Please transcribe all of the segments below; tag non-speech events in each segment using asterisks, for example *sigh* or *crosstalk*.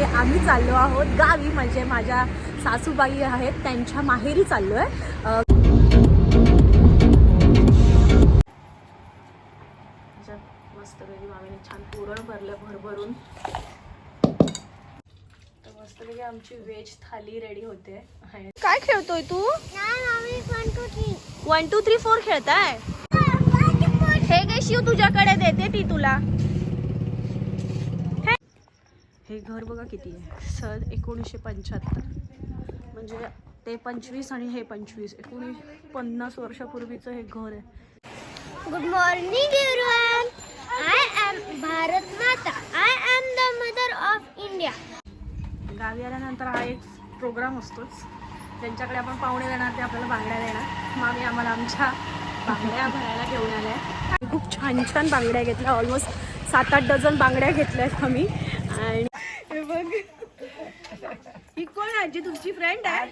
की आम्ही चाललो आहोत. गावी म्हणजे माझ्या सासूबाई आहेत त्यांच्या माहेरी चाललो आहे मस्तपैकी मामीने छान पुरण भरलं भरभरून. तर मस्तपैकी आमची व्हेज थाली रेडी होते. काय खेळतोय तू? वन टू थ्री फोर खेळताय? हे शिव तुझ्याकडे देते ती तुला. हे घर बघा किती आहे. सन एकोणीसशे पंच्याहत्तर. म्हणजे ते पंचवीस आणि हे पंचवीस. एकोणीस पन्नास वर्षापूर्वीचं हे घर आहे. Good morning, everyone. I am Bharat Mata. I am the mother of India. गावी आल्यानंतर हा एक प्रोग्राम असतोच. ज्यांच्याकडे आपण पाहुणे देणार ते आपल्याला बांगड्या देणार. मामी आम्हाला आमच्या बांगड्या भरायला घेऊन आल्या. खूप छान छान बांगड्या घेतल्या. ऑलमोस्ट सात आठ डझन बांगड्या घेतल्यात आम्ही आणि हे बघ आजी तुमची फ्रेंड आहे.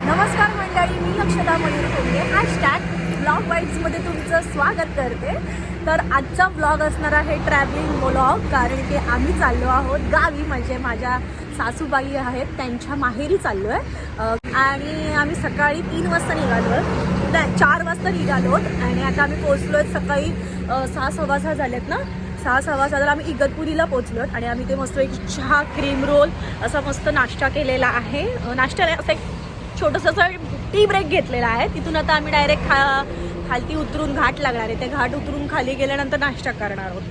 नमस्कार मंडळी मी अक्षता मयूर कोंडे हॅशटॅग ब्लॉग वाईट्समध्ये तुमचं स्वागत करते. तर आजचा ब्लॉग असणार आहे ट्रॅव्हलिंग ब्लॉग कारण की आम्ही चाललो आहोत गावी. म्हणजे माझ्या सासूबाई आहेत त्यांच्या माहेरी चाललो आहे आणि आम्ही सकाळी तीन वाजता निघालो. नाही चार वाजता निघालो आणि आता आम्ही पोचलो आहेत सकाळी सहा सव्वा सहा झालेत ना? सहा सव्वा सहा आम्ही इगतपुरीला पोचलो आणि आम्ही ते मस्त एक चहा क्रीम रोल असा मस्त नाश्ता केलेला आहे. नाश्ता नाही असं एक छोटंसं असं टी ब्रेक घेतलेला आहे. तिथून आता आम्ही डायरेक्ट खा खालती उतरून घाट लागणार आहे. ते घाट उतरून खाली गेल्यानंतर नाश्ता करणार आहोत.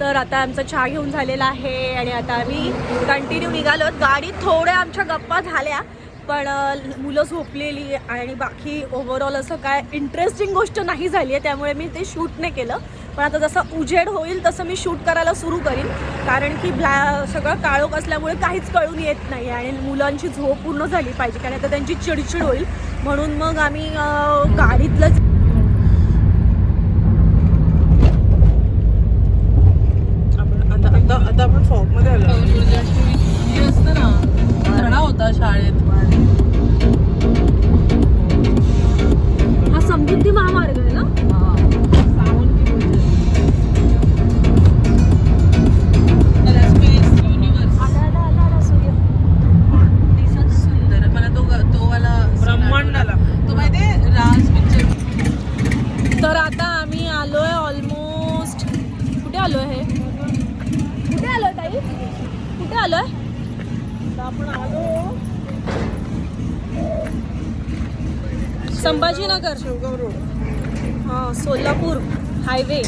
तर आता आमचा चहा घेऊन झालेला आहे आणि आता आम्ही कंटिन्यू निघालो गाडी थोड्या आमच्या गप्पा झाल्या. पण मुलं झोपलेली आणि बाकी ओव्हरऑल असं काय इंटरेस्टिंग गोष्ट नाही झाली आहे त्यामुळे मी ते शूट नाही केलं. पण आता जसं उजेड होईल तसं मी शूट करायला सुरू करीन. कारण की ब्लॅ सगळं काळोख असल्यामुळे काहीच कळून येत नाही आणि मुलांची झोप पूर्ण झाली पाहिजे कारण आता त्यांची चिडचिड होईल. म्हणून मग आम्ही गाडीतलंच आपण आता आता आता आपण फॉगमध्ये आलो. असतं ना होता शाळेत. हा समृद्धी महामार्ग. संभाजीनगर शेवगाव रोड हा सोलापूर हायवे.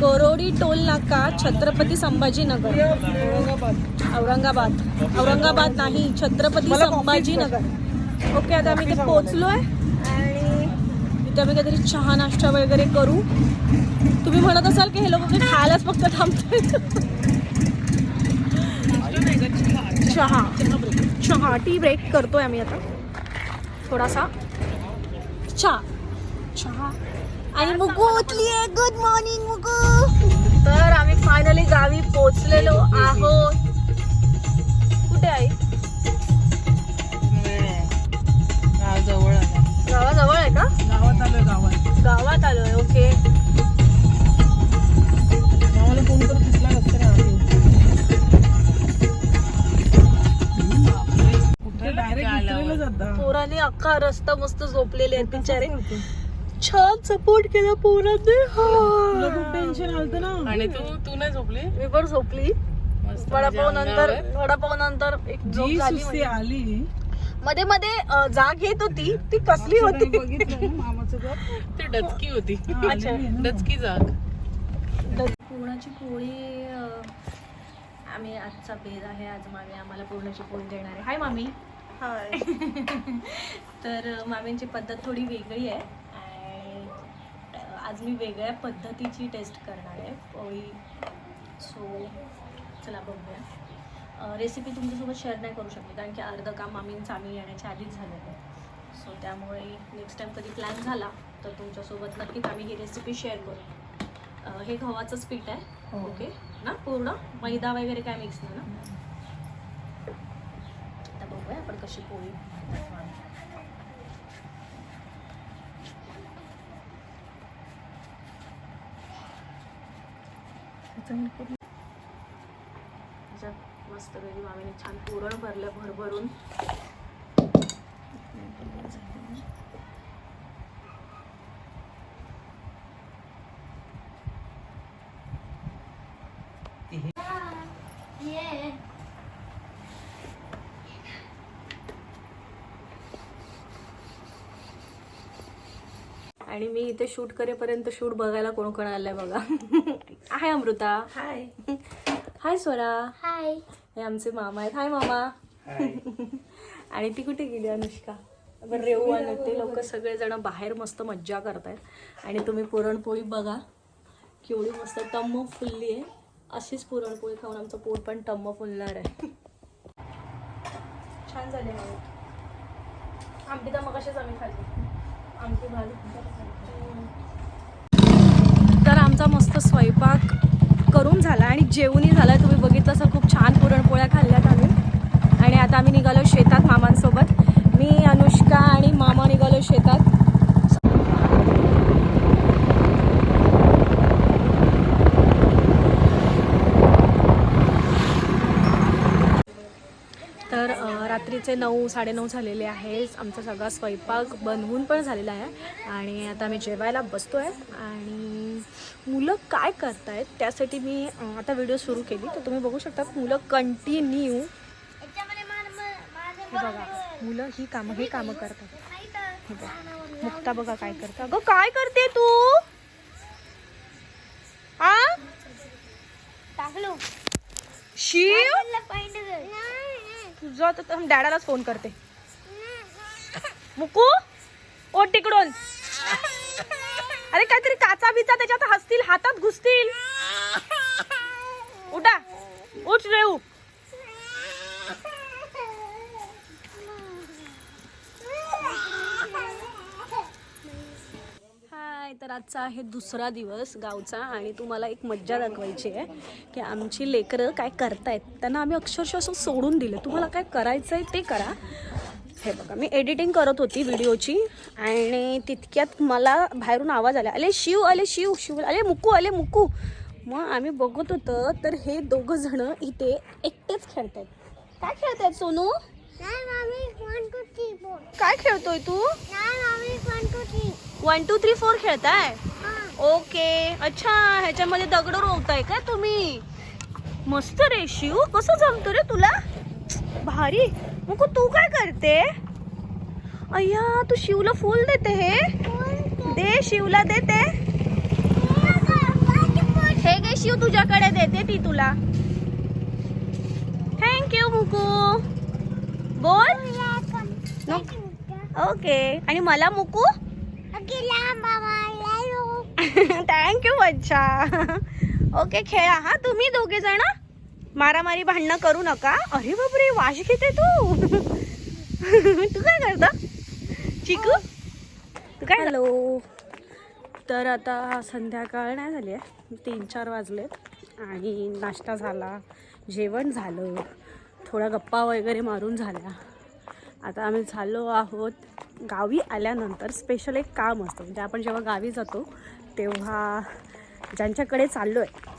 करोडी टोल नाका छत्रपती संभाजीनगर. औरंगाबाद. औरंगाबाद औरंगाबाद नाही छत्रपती संभाजीनगर. ओके आता आम्ही इथे पोहोचलोय. आणि इथे आम्ही काहीतरी चहा नाश्ता वगैरे करू. तुम्ही म्हणत असाल की हे लोक काही खायलाच फक्त थांबतात चहा. चहा टी ब्रेक करतोय आम्ही आता. थोडासा. चहा. चहा. आणि मुगू उठलीये. Good morning Mugu. तर आम्ही फायनली गावी पोहोचलेलो आहोत. कुठे आहे जवळ आलं गावाजवळ आहे. का? गावात आलोय गावात. गावात आलोय ओके गावाला फोन करत अख्खा रस्ता मस्त झोपलेले आहेत बिचारे. छान सपोर्ट केला पोराने. टेन्शन आलतं ना. आणि तू तू नाही झोपली? मी पण झोपली. वडापाव नंतर वडापाव नंतर एक झोप जी झाली सुस्ती माझी. आली. मध्ये मध्ये अ, जाग येत होती. ती कसली होती? बघितलं ना मामाचं घर? ती डचकी होती. अच्छा. डचकी जाग. पुरणाची पोळी अ, आम्ही आजचा बेद आहे. आज मामी आम्हाला पुरणाची पोळी देणार आहे. हाय मामी. हाय. *laughs* तर मामींची पद्धत थोडी वेगळी आहे. आणि आज मी वेगळ्या पद्धतीची टेस्ट करणार आहे. पोळी सो चला बघूया. रेसिपी तुमच्यासोबत शेअर नाही करू शकते कारण की अर्धं काम मामींचं आम्ही येण्याच्या आधीच झालेलं आहे. सो त्यामुळे नेक्स्ट टाइम कधी प्लॅन झाला तर तुमच्यासोबत नक्कीच आम्ही ही रेसिपी शेअर करू. हे गव्हाचंच पीठ आहे. ओके ना? पूर्ण? मैदा वगैरे काय मिक्स नाही ना? आपण कशी पोळी? मस्त वेळी मामीने छान पुरण भरलं भरभरून. Yeah. आणि मी इथे शूट करेपर्यंत शूट बघायला कोण कोण आलंय बघा. हाय अमृता. हाय. हाय स्वरा. Hi. हे आमचे मामा आहेत. हाय मामा. आणि ती कुठे गेली अनुष्का? बरं रेऊ आणि ते लोक सगळेजण बाहेर मस्त मज्जा करतायत. आणि तुम्ही पुरणपोळी बघा. केवढी मस्त टम्म फुलली आहे. अशीच पुरणपोळी खाऊन आमचं पोट पण टम्म फुलणार आहे. छान झाले मामी आमटी तर मग आम्ही खाल्ली. तर आमचा मस्त स्वयंपाक करून झाला आणि जेवणही झाला. तुम्ही बघितलं असं खूप छान पुरणपोळ्या खाल्ल्यात आम्ही. आणि आता आम्ही निघालो शेतात मामांसोबत. मी अनुष्का आणि मामा निघालो शेतात तर अ, रात्रीचे नऊ साडेनऊ झालेले आहे. आमचा सगळा स्वयंपाक बनवून पण झालेला आहे. आणि आता आम्ही जेवायला बसतो आहे आणि मुलं काय करतायत त्यासाठी मी आता व्हिडिओ सुरू केली. तर तुम्ही बघू शकता मुलं कंटिन्यू हे बघा मुलं ही कामं हे कामं करतात. हे बघा मुक्ता बघा काय करता. अगं काय करते तू? आ? टाकलो. शिव? तुझं तर डॅडालाच फोन करते. मुकू ओ तिकडून. अरे काहीतरी काचा बिचा त्याच्यात हसतील हातात घुसतील. उठा. उठ रेऊ हाय तर आजचा आहे दुसरा दिवस गावचा आणि तुम्हाला एक मज्जा दाखवायची आहे की आमची लेकरं काय करतायत. त्यांना आम्ही अक्षरशः असं सोडून दिलं. तुम्हाला काय करायचं आहे ते करा. हे बघा मी एडिटिंग करत होती व्हिडिओची आणि तितक्यात मला बाहेरून आवाज आला अले शिव आले शिव शिव आले मुकू आले मुकू. मग आम्ही बघत होतं तर हे दोघं जण इथे एकटेच खेळतायत. काय खेळतायत सोनू? काय खेळतोय तू? One two three one two three four खेळताय? हा. ओके अच्छा ह्याच्यामध्ये दगड रोवताय का तुम्ही? मस्त रे शिव. कसं जमतं रे तुला? भारी. मग तू काय करते? अय्या तू शिवला फुल देते हे. दे शिवला देते. हे घे शिव तुझ्याकडे देते ती तुला. Thank you Muku. बोल. ओके. आणि मला मुकू? थँक्यू बच्चा *laughs* ओके खेळा हा? तुम्ही दोघे जण? मारामारी भांडणं करू नका. अरे बापरे वाश घेते तू. तू काय करता? चिकू? तू काय हॅलो. तर आता संध्याकाळ नाही झाली आहे. तीन चार वाजलेत. आणि नाश्ता झाला. जेवण झालं. थोडा गप्पा वगैरे मारून झाल्या. आता आम्ही झालो आहोत गावी आल्यानंतर स्पेशल एक काम असतं. म्हणजे आपण जेव्हा गावी जातो तेव्हा ज्यांच्याकडे चाललो आहे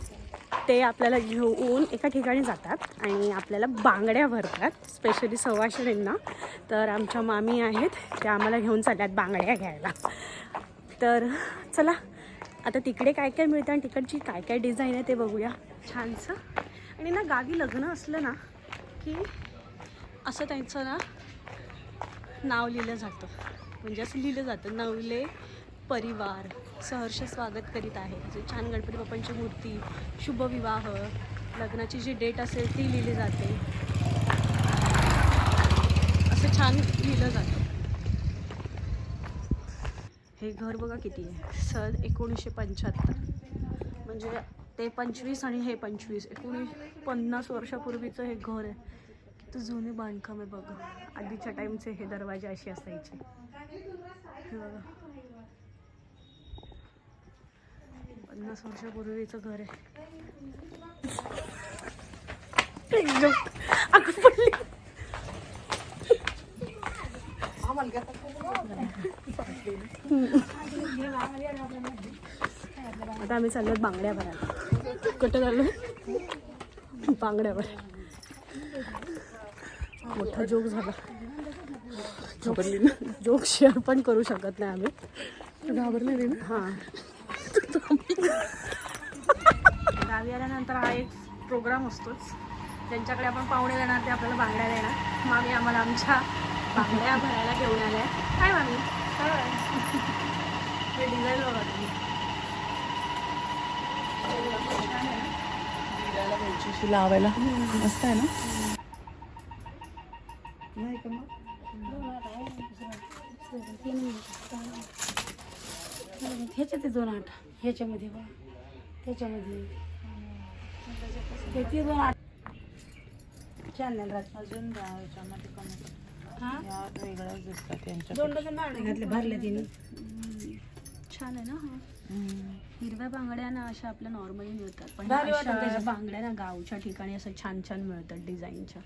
ते आपल्याला घेऊन एका ठिकाणी जातात आणि आपल्याला बांगड्या भरतात स्पेशली सवाशिणींना. तर आमच्या मामी आहेत त्या आम्हाला घेऊन चालल्यात बांगड्या घ्यायला. तर चला आता तिकडे काय काय मिळतं आणि तिकडची काय काय डिझाईन आहे ते बघूया. छानसं. आणि ना गावी लग्न असलं ना की असं त्यांचं ना नाव लिहिलं जातं. म्हणजे असं लिहिलं जातं नवले परिवार. सहर्ष स्वागत करीत आहे. जे छान गणपती बाप्पांची मूर्ती शुभविवाह लग्नाची जी डेट असेल ती लिहिली जाते. असं छान लिहिलं जातं. हे घर बघा किती आहे. सन एकोणीसशे पंच्याहत्तर. म्हणजे ते पंचवीस आणि हे पंचवीस. एकोणीस पन्नास वर्षापूर्वीचं हे घर आहे. किती जुने बांधकाम आहे बघा. आधीच्या टाईमचे हे दरवाजे असे असायचे. हे बघा. पन्नास वर्षापूर्वीचं घर आहे. आता आम्ही चाललो बांगड्या भरायला. कुठं चाललो बांगड्या भरायला मोठा जोक झाला. घाबरली ना? जोक शेअर पण करू शकत नाही आम्ही. घाबरलेली ना? हां. गावी आल्यानंतर हा एक प्रोग्राम असतोच. ज्यांच्याकडे आपण पाहुणे देणार ते आपल्याला बांगड्या देणार. मामी आम्हाला आमच्या बांगड्या भरायला घेऊन आल्या. काय मामी? हे डिझाईन बघा तुम्ही. अशी लावायला. मस्त आहे ना? नाही का मग? ह्याच्यात दोन आठ. ह्याच्यामध्ये बघा. त्याच्यामध्ये. त्याची दोन आठ. छान अजून याच्यामध्ये कमी हां? या वेगळ्याच दिसतात यांच्या दोन डझन बांगड्या घातले भरले तिने. छान आहे ना हा? हिरव्या बांगड्या ना अशा आपल्या नॉर्मली मिळतात. पण भारी अशा वाटतात त्याच्यात. बांगड्या ना गावच्या ठिकाणी असं छान छान मिळतात डिझाईनच्या.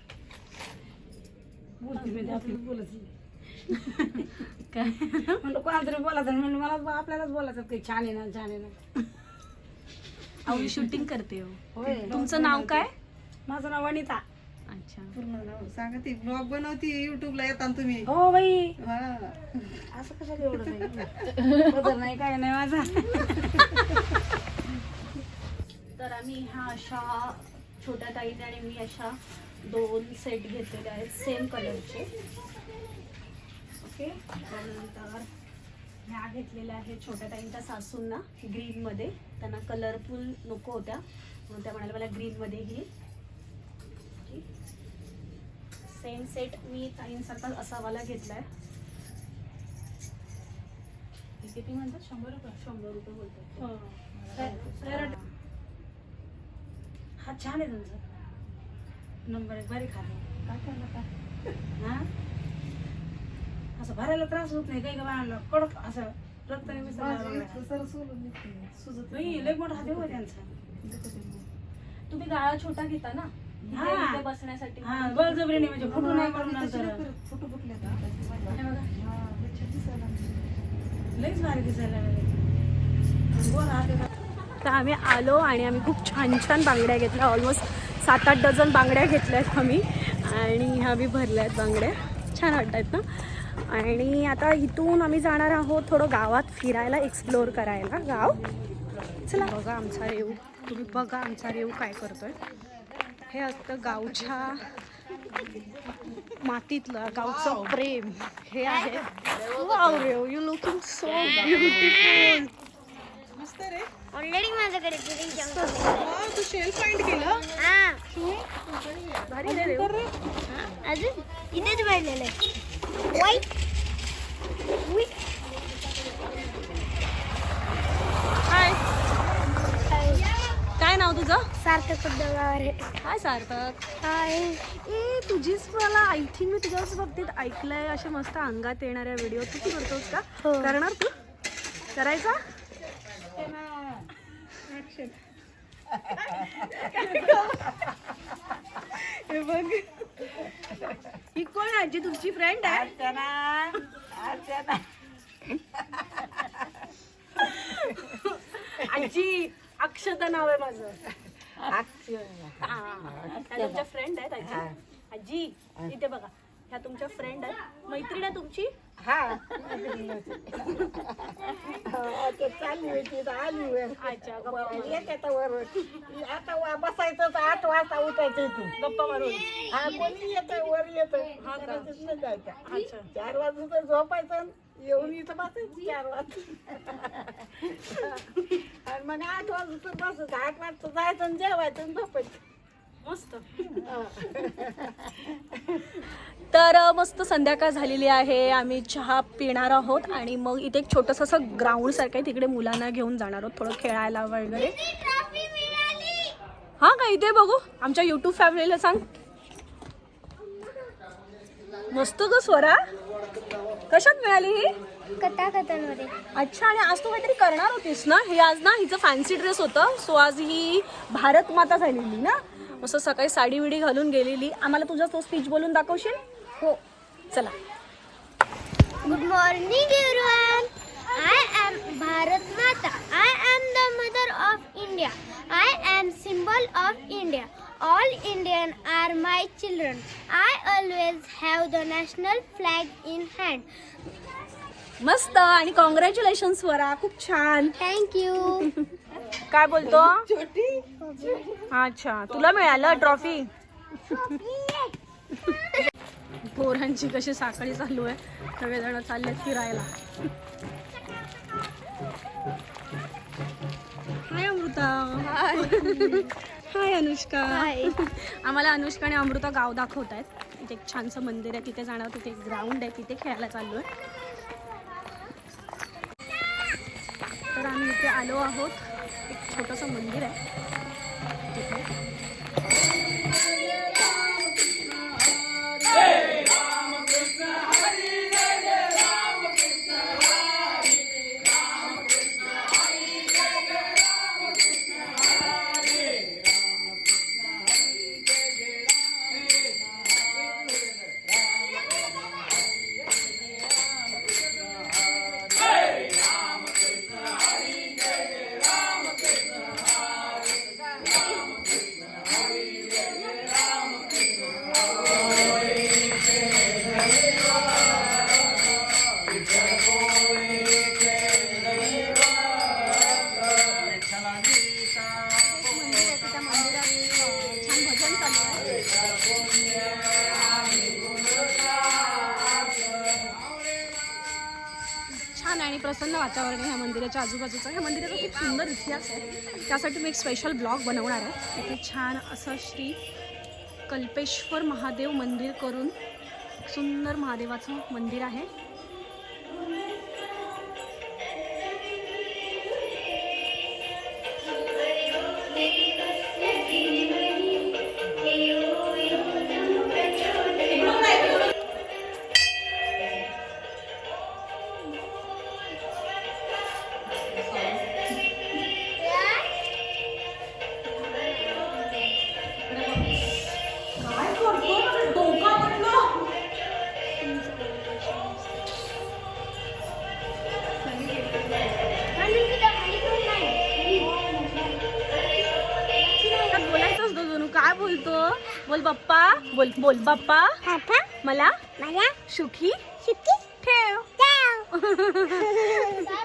*laughs* काय? म्हणलं कोणातरी बोलायचं म्हणलं मला आपल्यालाच बोलायचं काही छान आहे ना छान आहे ना. अहो शूटिंग करते हो. होय. तुमचं नाव काय? माझं नाव वनिता. अच्छा. सांगा ती ब्लॉग बनवती युट्यूबला येता तुम्ही. हो बाई. हा. असं कशाला एवढं *laughs* नाही? काय नाही माझा. तर आम्ही ह्या अशा छोट्या ताईने आणि मी अशा दोन सेट घेतलेले आहेत सेम कलरचे ओके त्यानंतर ह्या घेतलेल्या आहेत छोट्या ताईंच्या सासूंना ग्रीनमध्ये त्यांना कलरफुल नको होत्या. म्हणून त्या म्हणाल्या मला ग्रीनमध्ये ही सेम सेट मी ताईंसारखाच असा वाला घेतलाय. हे किती म्हणतात? शंभर रुपये? शंभर रुपये बोलतात. हा. छान आहे तुमचा. नंबर एक भारी खाते काय करणार काय हा? असं भरायला त्रास होत नाही. काही का बाळाला कडक असं रक्त नाही मिसळलं सुजत नाही लय मोठा हात हो त्यांचा. तुम्ही गाळा छोटा घेता ना? हा. इथे- बसण्यासाठी हा बळजबरीने म्हणजे फुटू नाही म्हणून नंतर फोटो फुटले हे बघा. लईच भारी दिसायला लागले. तर आम्ही आलो आणि आम्ही खूप छान छान बांगड्या घेतल्या. ऑलमोस्ट सात आठ डझन बांगड्या घेतल्यात आम्ही. आणि ह्या आम्ही भरल्या आहेत बांगड्या. छान वाटत आहेत ना? आणि आता इथून आम्ही जाणार आहोत थोडं गावात फिरायला एक्सप्लोअर करायला. गाव? चला. बघा आमचा रेऊ तुम्ही बघा आमचा रेऊ काय करतोय. हे असतं गावच्या मातीतलं गावचं प्रेम. हे आहे. Wow you looking so beautiful मस्त रे. ऑलरेडी माझ्याकडे तू शेल फाइंड केलं? हा. भारी अजून इथेच भरलेलं आहे. वाईट हाय काय नाव तुझं? सार्थक आहे काय सार्थक. हाय. ए तुझीच मला आय थिंक मी तुझ्याच बाबतीत ऐकलंय असे मस्त अंगात येणाऱ्या व्हिडिओ तू तू करतोस का? हो. करणार तू? करायचा? हे बघ. ही कोण आहे? आजी तुमची फ्रेंड आहे? आजी. अक्षता नाव आहे माझं. हा. तुमच्या फ्रेंड आहेत आजी. आजी इथे बघा. ह्या तुमच्या फ्रेंड आहेत. मैत्रीण आहे तुमची? अच्छा गप्पा मारून. आता बसायचं आठ वाजता उठायचं इथून. गप्पा मारून. हा कोणी येतं वर येतं हा जायचं. अच्छा. चार वाजता तर झोपायचं. येऊन इथं बसायचं चार वाजता आणि मग आठ वाजता बसायचं आठ वाजता जायचं आणि जेवायचं आणि झोपायचं. मस्त. तर मस्त संध्याकाळ झालेली आहे. आम्ही चहा पिणार आहोत आणि मग इथे एक छोटंसं असं ग्राउंड सारखं आहे. तिकडे मुलांना घेऊन जाणार आहोत थोडं खेळायला वगैरे. हा का? इथे बघू. आमच्या युट्यूब फॅमिलीला सांग. मस्त ग स्वरा. कशात मिळाली ही? कथा कथांमध्ये अच्छा आणि आज तू काहीतरी करणार होतीस ना? हे आज ना हिचं फॅन्सी ड्रेस होतं. सो आज ही भारत माता झालेली ना? मस्त सकाळी साडी विडी घालून गेलेली. आम्हाला तुझा तो स्पीच बोलून दाखवशील? हो. चला. Good morning, everyone. I am Bharat Mata. I am the mother of India. I am symbol of India. All Indian are my children. I always have the national flag in hand. मस्त आणि congratulation Swara खूप छान. Thank you. काय बोलतो? अच्छा तुला मिळालं trophy पोरांची कशी साखळी चालू आहे. सगळेजण चालले फिरायला. हाय अमृता हाय अनुष्का *laughs* आम्हाला अनुष्का आणि अमृता गाव दाखवत आहेत इथे एक छानसं मंदिर आहे तिथे जाणार तिथे एक ग्राउंड आहे तिथे खेळायला चाललो आहे तर आम्ही इथे आलो आहोत. एक छोटंसं मंदिर आहे. आजूबाजूचा. ह्या मंदिराचा खूप सुंदर इतिहास आहे. त्यासाठी मी एक स्पेशल ब्लॉग बनवणार आहे. इथे छान असं श्री कल्पेश्वर महादेव मंदिर करून सुंदर महादेवाचं मंदिर आहे. बोलतो? बोल बाप्पा. बोल बोल बाप्पा. मला मला सुखी सुट्टी ठेव. *laughs*